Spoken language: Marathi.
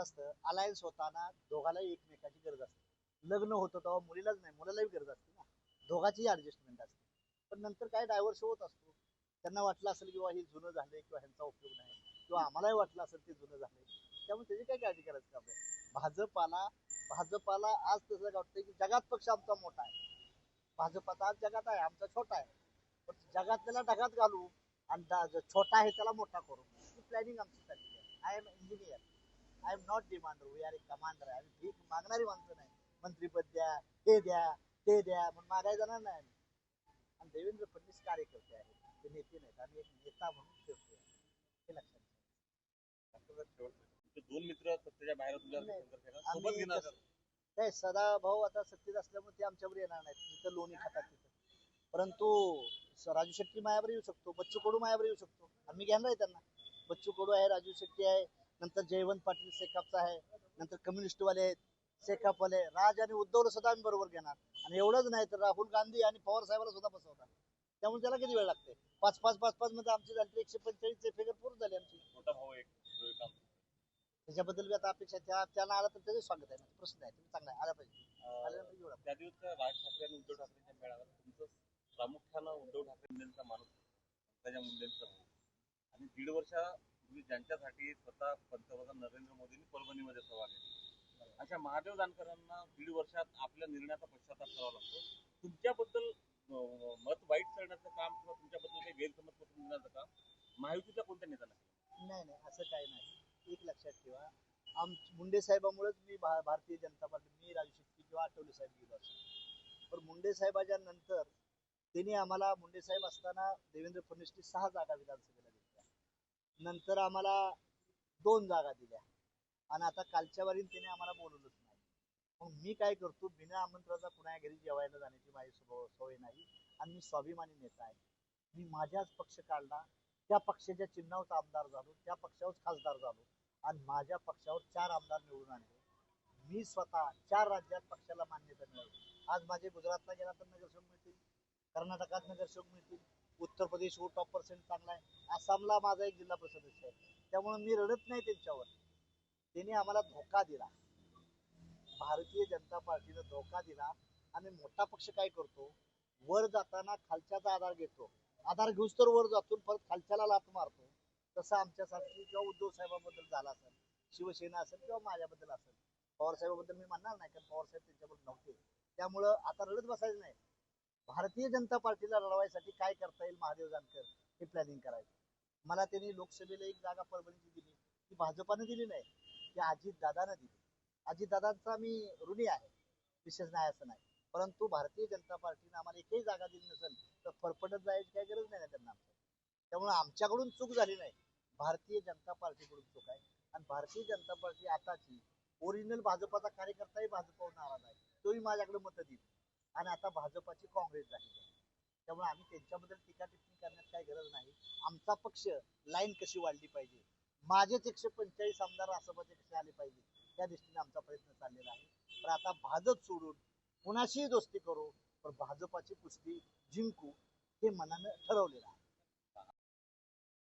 अलायन्स होताना दोघालाही एकमेकाची गरज असते. लग्न होतं तेव्हा मुलीलाच नाही मुलालाही गरज असते ना. दोघाचीही ऍडजस्टमेंट असते. पण नंतर काय डायव्हर्स होत असतो त्यांना वाटलं असेल किंवा हे जुनं झालंय किंवा ह्यांचा उपयोग नाही किंवा आम्हालाही वाटलं असेल ते जुनं झालंय. त्यामुळे त्याची काय काळजी करायचं काम नाही. भाजपाला भाजपाला आज तसं वाटतंय की जगात पक्ष आमचा मोठा आहे. भाजपाचा आज जगात आहे आमचा छोटा आहे. पण जगात त्याला ढगात घालू आणि जो छोटा आहे त्याला मोठा करू. ही प्लॅनिंग आमची चाललेली आहे. I am engineer I am not demander we are a commander आहे आम्ही भीक मागणारी माणसं नाही मंत्रीपद द्या हे द्या ते द्या म्हणून मागाय जाणार नाही आम्ही. आणि देवेंद्र फडणवीस कार्यकर्ते आहेत ते नेते नाहीत आम्ही एक नेता म्हणून हे लक्षात तुमचे दोन मित्र सत्तेच्या बाहेर नाही. आम्ही घेणार कसं- सदा भाऊ आता सत्तेत असल्यामुळे ते आमच्यावर येणार नाहीत तिथं लोणी खातात तिथं परंतु स- राजू शेट्टी मायावर येऊ शकतो बच्चू कडू मायावर येऊ शकतो आणि मी घेणार आहे त्यांना बच्चू कडू आहे राजू शेट्टी आहे नंतर जयवंत पाटील शेकापचा आहे नंतर कम्युनिस्ट वाले आहेत शेकाप वाले राज आणि उद्धवला सुद्धा आम्ही बरोबर घेणार. आणि एवढंच नाही तर राहुल गांधी आणि पवार साहेबांना सुद्धा बसवणार. त्यामुळे त्याला किती वेळ लागते? पाच पाच पाच पाच मध्ये आमची झाली एकशे पंचेचाळीसचे फिगर पूर्ण झाली आमची. त्याच्याबद्दल बी आता अपेक्षा त्या त्याला आला तर त्याचे स्वागत आहे. प्रश्न आहे. तुम्ही चांगला आला पाहिजे. आला पाहिजे. त्या दिवस राज ठाकरे आणि उद्धव ठाकरेंच्या मेळाव्यात तुमचं प्रामुख्यानं उद्धव ठाकरे मुंडेंचा माणूस त्याच्या मुंडेंचा आणि दीड वर्षापूर्वी ज्यांच्यासाठी स्वतः पंतप्रधान नरेंद्र मोदींनी परभणीमध्ये सभा घेतली. अशा महादेव जानकरांना दीड वर्षात आपल्या निर्णयाचा पश्चाताप करावा लागतो. तुमच्याबद्दल मत वाईट करण्याचं काम किंवा तुमच्याबद्दल काही गैरसमज पसरून देण्याचं काम महायुतीच्या कोणत्या नेत्याला नाही नाही असं काही नाही. एक लक्षात ठेवा. आम मुंडे साहेबामुळेच मी भारतीय जनता पार्टी मी राजू शेट्टी किंवा आठवले साहेब गेलो असतो पण मुंडे साहेबाच्या नंतर त्यांनी आम्हाला मुंडे साहेब असताना देवेंद्र फडणवीसची सहा जागा विधानसभेला नंतर आम्हाला दोन जागा दिल्या. आणि आता कालच्या वारीन त्याने आम्हाला बोलवलंच नाही. मग मी काय करतो बिना आमंत्रणाचा कुणा घरी जेवायला जाण्याची माझी सवय नाही. आणि मी स्वाभिमानी नेता आहे. मी माझ्याच पक्ष काढला त्या पक्षाच्या चिन्हावर आमदार झालो त्या पक्षावर खासदार झालो. आणि माझ्या पक्षावर चार आमदार निवडून आणले. मी स्वतः चार राज्यात पक्षाला मान्यता मिळवली. आज माझे गुजरातला गेला तर नगरसेवक मिळतील कर्नाटकात नगरसेवक मिळतील उत्तर प्रदेशवर टॉप पर्सेंट चांगला आहे. आसामला माझा एक जिल्हा परिषद आहे त्यामुळे मी रडत नाही त्यांच्यावर. त्यांनी आम्हाला धोका दिला. भारतीय जनता पार्टीनं धोका दिला. आणि मोठा पक्ष काय करतो? वर जाताना खालच्याचा आधार घेतो. आधार घेऊच तर वर जातो परत खालच्याला लात मारतो. तसं आमच्यासाठी किंवा उद्धव साहेबांबद्दल झाला असेल शिवसेना असेल किंवा माझ्याबद्दल असेल. पवार साहेबांबद्दल मी म्हणणार नाही कारण पवार साहेब त्यांच्याबद्दल नव्हते. त्यामुळं आता रडत बसायचं नाही. भारतीय जनता पार्टीला लढवायसाठी काय करता येईल महादेव जानकर? हे प्लॅनिंग करायचं. मला त्यांनी लोकसभेला एक जागा परभणीची दिली. ती भाजपाने दिली नाही ती अजित दादानं दिली. अजित दादांचा मी ऋणी आहे विशेष नाही असं नाही. परंतु भारतीय जनता पार्टीने आम्हाला एकही जागा दिली नसेल तर फरफटत जायची काही गरज नाही ना त्यांना आमच्या त्यामुळे आमच्याकडून चूक झाली नाही. भारतीय जनता पार्टीकडून चूक आहे. आणि भारतीय जनता पार्टी आताची ओरिजिनल भाजपाचा कार्यकर्ताही भाजपावर नाराज आहे. तोही माझ्याकडे मतं देईल. आणि आता भाजपाची काँग्रेस झाली आहे. त्यामुळे आम्ही त्यांच्याबद्दल टीका टिप्पणी करण्यात काही गरज नाही. आमचा पक्ष लाईन कशी वाढली पाहिजे? माझेच एकशे पंचेचाळीस आमदार राष्ट्रपती कसे आले पाहिजे. त्या दृष्टीने आमचा प्रयत्न चाललेला आहे. पण आता भाजप सोडून कुणाशीही दोस्ती करू पण भाजपाची कुस्ती जिंकू हे मनानं ठरवलेलं आहे.